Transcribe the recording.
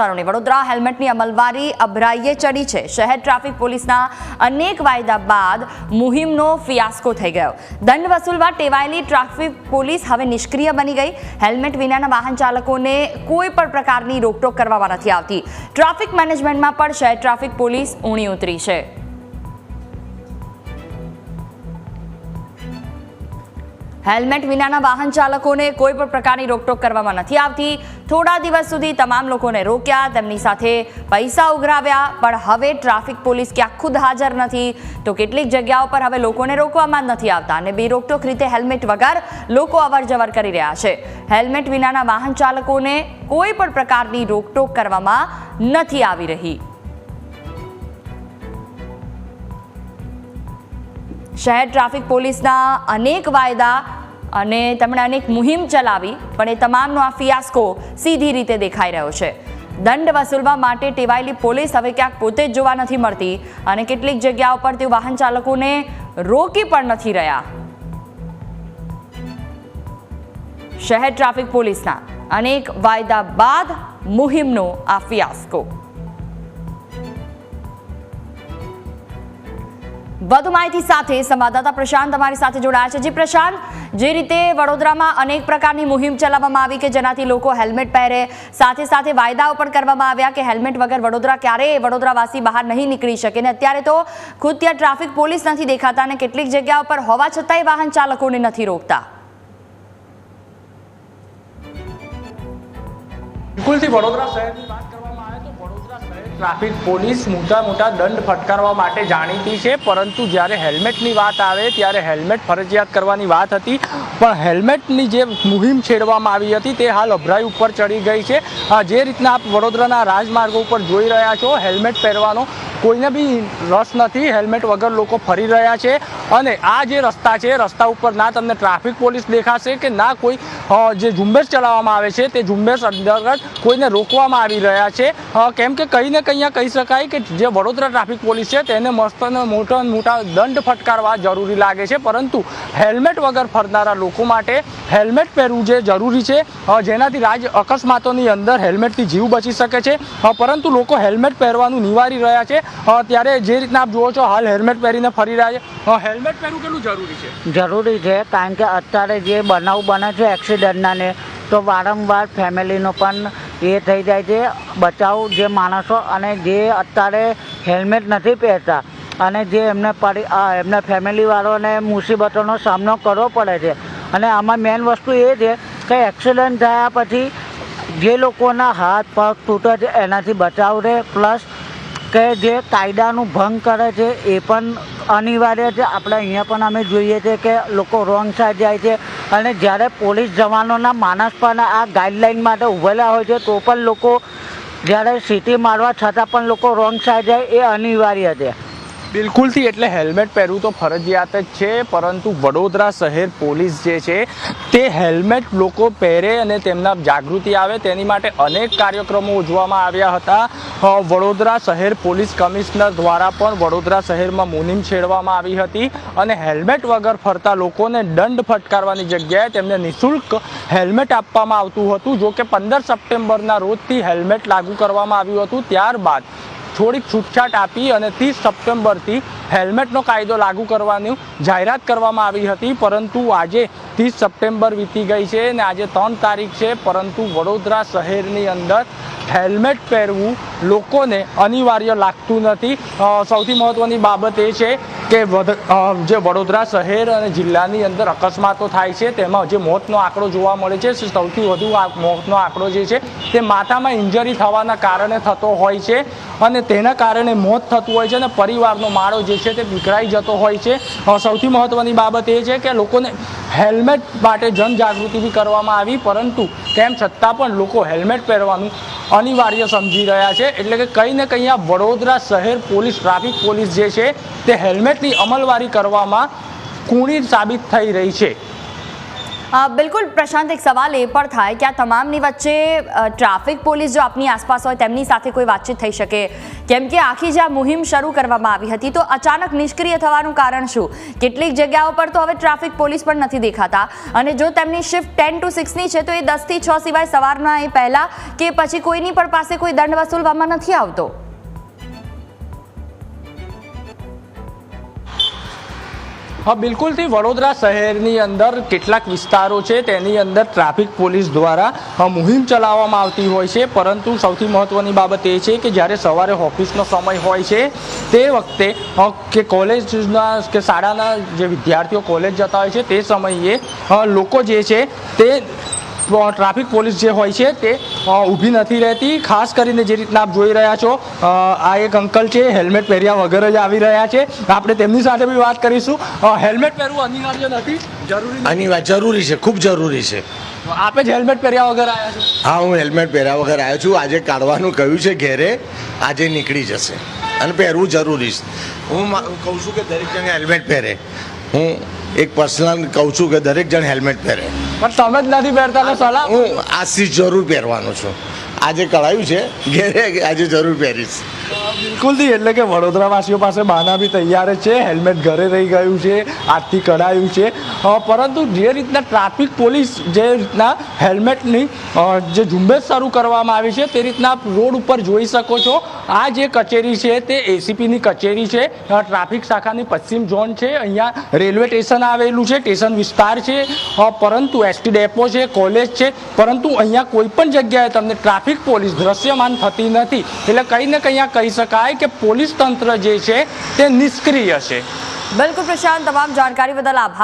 વડોદરા હેલ્મેટની અમલવારી અભરાઈએ ચડી છે. શહેર ટ્રાફિક પોલીસના અનેક વાયદા બાદ મુહિમનો ફિયાસ્કો થઈ ગયો. દંડ વસૂલવા ટેવાયેલી ટ્રાફિક પોલીસ હવે નિષ્ક્રિય બની ગઈ. હેલ્મેટ વિનાના વાહન ચાલકોને કોઈ પણ પ્રકારની રોકટોક કરવામાં નથી આવતી. ટ્રાફિક મેનેજમેન્ટમાં પણ શહેર ટ્રાફિક પોલીસ ઊણી ઉતરી છે. હેલ્મેટ વિનાના વાહન ચાલકોને કોઈ પણ પ્રકારની રોકટોક કરવામાં નથી આવતી. થોડા દિવસ સુધી તમામ લોકોને રોક્યા, તેમની સાથે પૈસા ઉઘરાવ્યા, પણ હવે ટ્રાફિક પોલીસ ક્યાંક ખુદ હાજર નથી. તો કેટલીક જગ્યાઓ પર હવે લોકોને રોકવામાં જ નથી આવતા અને બે રોકટોક રીતે હેલ્મેટ વગર લોકો અવરજવર કરી રહ્યા છે. હેલ્મેટ વિનાના વાહન ચાલકોને કોઈ પણ પ્રકારની રોકટોક કરવામાં નથી આવી રહી. શહેર ટ્રાફિક પોલીસના અનેક વાયદા અને તેમણે અનેક મુહિમ ચલાવી, પણ એ તમામનો આ ફિયાસ્કો સીધી રીતે દેખાઈ રહ્યો છે. દંડ વસૂલવા માટે ટેવાયેલી પોલીસ હવે ક્યાંક પોતે જ જોવા નથી મળતી અને કેટલીક જગ્યાઓ પર તે વાહન ચાલકોને રોકી પણ નથી રહ્યા. શહેર ટ્રાફિક પોલીસના અનેક વાયદા બાદ મુહિમનો આ ફિયાસ્કો. વધુ માહિતી સાથે સંવાદદાતા પ્રશાંત તમારી સાથે જોડાયા છે. જી પ્રશાંત, જે રીતે વડોદરામાં અનેક પ્રકારની મુહિમ ચલાવવામાં આવી કે જેનાથી લોકો હેલ્મેટ પહેરે, સાથે સાથે વાયદાઓ પણ કરવામાં આવ્યા કે હેલ્મેટ વગર વડોદરા ક્યારેય વડોદરાવાસી બહાર નહીં નીકળી શકે ને અત્યારે તો ખુદ ત્યાં ટ્રાફિક પોલીસ નથી દેખાતા અને કેટલીક જગ્યાઓ પર હોવા છતાંય વાહન ચાલકોને નથી રોકતા. બિલકુલથી વડોદરા શહેરની વાત ટ્રાફિક પોલીસ મોટા મોટા દંડ ફટકારવા માટે જાણીતી છે. પરંતુ જ્યારે હેલ્મેટની વાત આવે, ત્યારે હેલ્મેટ ફરજિયાત કરવાની વાત હતી. પણ હેલ્મેટની જે મુહિમ છેડવામાં આવી હતી, તે હાલ અભરાઈ ઉપર ચડી ગઈ છે. જે રીતના આપ વડોદરાના રાજમાર્ગો ઉપર જોઈ રહ્યા છો, હેલ્મેટ પહેરવાનો કોઈને બી રસ નથી, હેલ્મેટ વગર લોકો ફરી રહ્યા છે. અને આ જે રસ્તા છે, રસ્તા ઉપર ના તમને ટ્રાફિક પોલીસ દેખાશે કે ના કોઈ જે ઝુંબેશ ચલાવવામાં આવે છે, તે ઝુંબેશ અંતર્ગત કોઈને રોકવામાં આવી રહ્યા છે. કેમ કે કંઈ ને કંઈ કહી શકાય કે જે વડોદરા ટ્રાફિક પોલીસ છે, તેને મસ્ત અને મોટા મોટા દંડ ફટકારવા જરૂરી લાગે છે. પરંતુ હેલ્મેટ વગર ફરનારા લોકો માટે હેલ્મેટ પહેરવું જે જરૂરી છે જેનાથી રાજ અકસ્માતોની અંદર હેલ્મેટથી જીવ બચી શકે છે. પરંતુ લોકો હેલ્મેટ પહેરવાનું નિવારી રહ્યા છે. ત્યારે જે રીતના આપ જુઓ છો, હાલ હેલ્મેટ પહેરીને ફરી રહ્યા છે. હેલ્મેટ પહેરવું કેટલું જરૂરી છે? જરૂરી છે, કારણ કે અત્યારે જે બનાવ બને છે એક્સિડન્ટના ને તો વારંવાર ફેમિલીનો પણ એ થઈ જાય છે, બચાવ જે માણસો અને જે અત્યારે હેલ્મેટ નથી પહેરતા અને જે એમને આ એમના ફેમિલીવાળાને મુસીબતોનો સામનો કરવો પડે છે. અને આમાં મેઇન વસ્તુ એ છે કે એક્સિડન્ટ થયા પછી જે લોકોના હાથ પગ તૂટે છે, એનાથી બચાવ રહે, પ્લસ કે જે કાયદાનું ભંગ કરે છે એ પણ અનિવાર્ય છે. આપણે અહીંયા પણ અમે જોઈએ છીએ કે લોકો રોંગ સાઈડ જાય છે અને જ્યારે પોલીસ જવાનોના માણસ પણ આ ગાઈડલાઈન માટે ઊભેલા હોય છે, તો પણ લોકો જ્યારે સીટી મારવા છતાં પણ લોકો રોંગ સાઈડ જાય એ અનિવાર્ય છે. બિલકુલથી એટલે હેલ્મેટ પહેરવું તો ફરજિયાત જ છે, પરંતુ વડોદરા શહેર પોલીસ જે છે, તે હેલ્મેટ લોકો પહેરે અને તેમના જાગૃતિ આવે તેની માટે અનેક કાર્યક્રમો ઉજવવામાં આવ્યા હતા. વડોદરા શહેર પોલીસ કમિશનર દ્વારા પણ વડોદરા શહેરમાં મુનિમ છેડવામાં આવી હતી અને હેલ્મેટ વગર ફરતા લોકોને દંડ ફટકારવાની જગ્યાએ તેમને નિઃશુલ્ક હેલ્મેટ આપવામાં આવતું હતું, જો કે પંદર સપ્ટેમ્બરના રોજથી હેલ્મેટ લાગુ કરવામાં આવ્યું હતું. ત્યારબાદ થોડીક છૂટછાટ આપી અને ત્રીસ સપ્ટેમ્બરથી હેલ્મેટનો કાયદો લાગુ કરવાની જાહેરાત કરવામાં આવી હતી. પરંતુ આજે ત્રીસ સપ્ટેમ્બર વીતી ગઈ છે અને આજે ત્રણ તારીખ છે. પરંતુ વડોદરા શહેરની અંદર હેલ્મેટ પહેરવું લોકોને અનિવાર્ય લાગતું નથી. સૌથી મહત્ત્વની બાબત એ છે કે જે વડોદરા શહેર અને જિલ્લાની અંદર અકસ્માતો થાય છે, તેમાં જે મોતનો આંકડો જોવા મળે છે સૌથી વધુ મોતનો આંકડો જે છે, તે માથામાં ઇન્જરી થવાના કારણે થતો હોય છે અને તેના કારણે મોત થતું હોય છે અને પરિવારનો માળો જે છે તે વિકરાઈ જતો હોય છે. સૌથી મહત્ત્વની બાબત એ છે કે લોકોને હેલ્મેટ માટે જનજાગૃતિ બી કરવામાં આવી, પરંતુ તેમ છતાં પણ લોકો હેલ્મેટ પહેરવાનું અનિવાર્ય સમજી રહ્યા છે. એટલે કે કંઈ ને કંઈ આ વડોદરા શહેર પોલીસ, ટ્રાફિક પોલીસ જે છે, તે હેલ્મેટની અમલવારી કરવામાં કુણી સાબિત થઈ રહી છે. બિલકુલ પ્રશાંત, એક સવાલ એ પણ થાય કે આ તમામની વચ્ચે ટ્રાફિક પોલીસ જો આપની આસપાસ હોય, તેમની સાથે કોઈ વાતચીત થઈ શકે? કેમ કે આખી જે આ મુહિમ શરૂ કરવામાં આવી હતી, તો અચાનક નિષ્ક્રિય થવાનું કારણ શું? કેટલીક જગ્યાઓ પર તો હવે ટ્રાફિક પોલીસ પણ નથી દેખાતા. અને જો તેમની શિફ્ટ ટેન ટુ સિક્સની છે, તો એ દસથી છ સિવાય સવારના એ પહેલાં કે પછી કોઈની પણ પાસે કોઈ દંડ વસૂલવામાં નથી આવતો? હા બિલકુલથી વડોદરા શહેરની અંદર કેટલાક વિસ્તારો છે, તેની અંદર ટ્રાફિક પોલીસ દ્વારા મુહિમ ચલાવવામાં આવતી હોય છે. પરંતુ સૌથી મહત્ત્વની બાબત એ છે કે જ્યારે સવારે ઓફિસનો સમય હોય છે, તે વખતે કે કોલેજના, કે શાળાના જે વિદ્યાર્થીઓ કોલેજ જતા હોય છે, તે સમયે લોકો જે છે, તે ટ્રાફિક પોલીસ જે હોય છે તે ઊભી નથી રહેતી. ખાસ કરીને જે રીતના આપ જોઈ રહ્યા છો આ એક અંકલ છે હેલ્મેટ પહેર્યા વગર જ આવી રહ્યા છે. આપણે તેમની સાથે બી વાત કરીશું. હેલ્મેટ પહેરવું અનિવાર્ય નથી જરૂરી અનિવાર્ય જરૂરી છે ખૂબ જરૂરી છે. આપે જ હેલ્મેટ પહેર્યા વગર આવ્યા છો? હા હું હેલ્મેટ પહેર્યા વગર આવ્યો છું. આજે કાઢવાનું કહ્યું છે ઘેરે આજે નીકળી જશે. અને પહેરવું જરૂરી છે. હું કહું છું કે દરેક જણ હેલ્મેટ પહેરે. હું એક પર્સનલ કહું છું કે દરેક જણ હેલ્મેટ પહેરે. પણ તમે જ નથી પહેરતા તો સલાહ. હું આજથી જરૂર પહેરવાનો છું. આજે કઢાયું છે ઘેરે આજે જરૂર પહેરીશ. બિલકુલથી એટલે કે વડોદરાવાસીઓ પાસે બાના બી તૈયાર છે હેલ્મેટ ઘરે રહી ગયું છે આજથી કઢાયું છે. પરંતુ જે રીતના ટ્રાફિક પોલીસ જે રીતના હેલ્મેટની જે ઝુંબેશ શરૂ કરવામાં આવી છે તે રીતના રોડ ઉપર જોઈ શકો છો. આ જે કચેરી છે તે એસીપીની કચેરી છે. ટ્રાફિક શાખાની પશ્ચિમ ઝોન છે. અહીંયા રેલવે સ્ટેશન આવેલું છે. સ્ટેશન વિસ્તાર છે. પરંતુ એસટી ડેપો છે, કોલેજ છે. પરંતુ અહીંયા કોઈ પણ જગ્યાએ તમને ટ્રાફિક પોલીસ દ્રશ્યમાન થતી નથી. એટલે કંઈ ને કંઈ કહી શકાય કે પોલીસ તંત્ર જે છે તે નિષ્ક્રિય છે. બિલકુલ પ્રશાંત, તમામ જાણકારી બદલ આભાર.